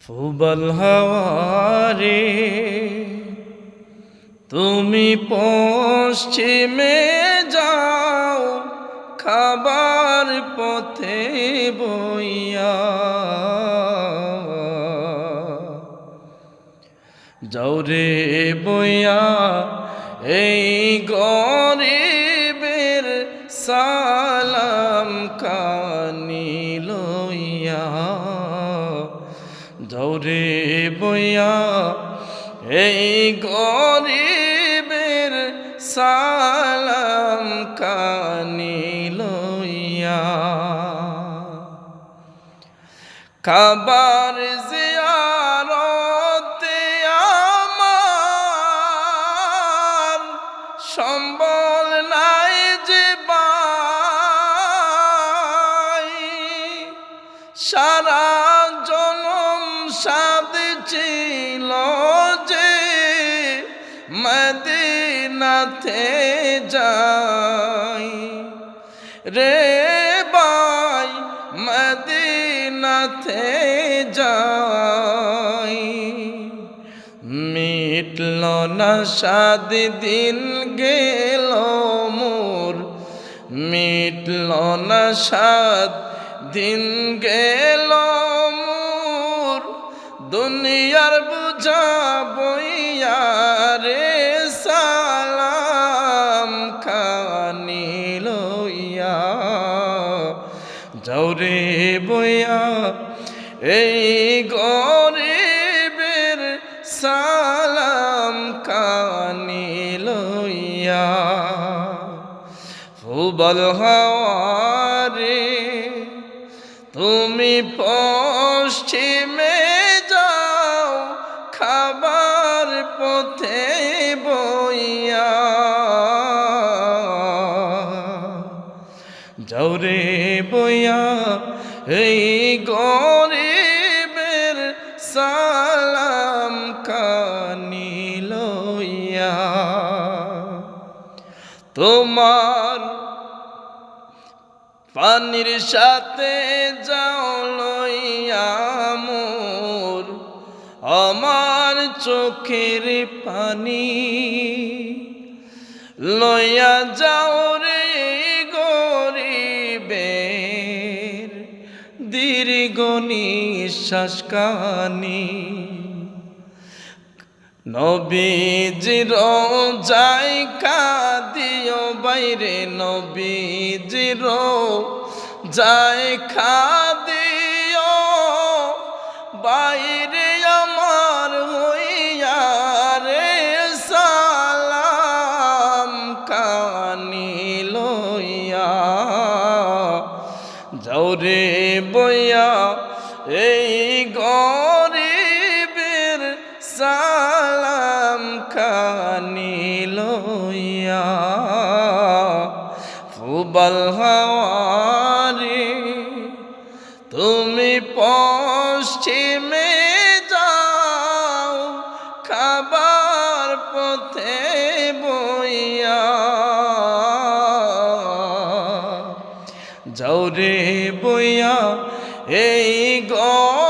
ফুবল হাওয়ারে তুমি পশ্চিমে যাও খাবার পথে বইয়া। যাওরে বইয়া এই গরিবের সালাম কানি যাওরে বইয়া এই গরিবের সালাম কানি লইয়া। খাবার জিয়ারতে আমার সম্বল নাই যে সারা জনম সাদ ছিল যে মদিনাতে যাই। রে বাই মদিনাতে যাই। মিটল না সাদ দিন গেল মোর। মিটল না সাদ দিন গেল মোর। দুনিয়ার বুঝা বইয়া রে সালাম খানি লইয়া। যাওরে বইয়া এই গরিবের সালাম কানি লইয়া। ফুবল হাওয়ারে তুমি পশ্চিমে খাবার পথে বইয়া। যাওরে বইয়া, এই গরিবের সালাম কানি লইয়া। তোমার পানির সাথে যাও লইয়া মোর আমার চোখের পানি। লইয়া যাও রে গরিবের দীর্ঘ নিঃশ্বাস কানি। নবীজির যাই কাদিও বাইরে, নবীজির যাই খাদিও বাইরে। যাওরে বইয়া এই গরিবের সালাম কানি লইয়া ফুবল হাওয়ারে তুমি পশ্চিমে যাও খাবার পথে বইয়া এই গো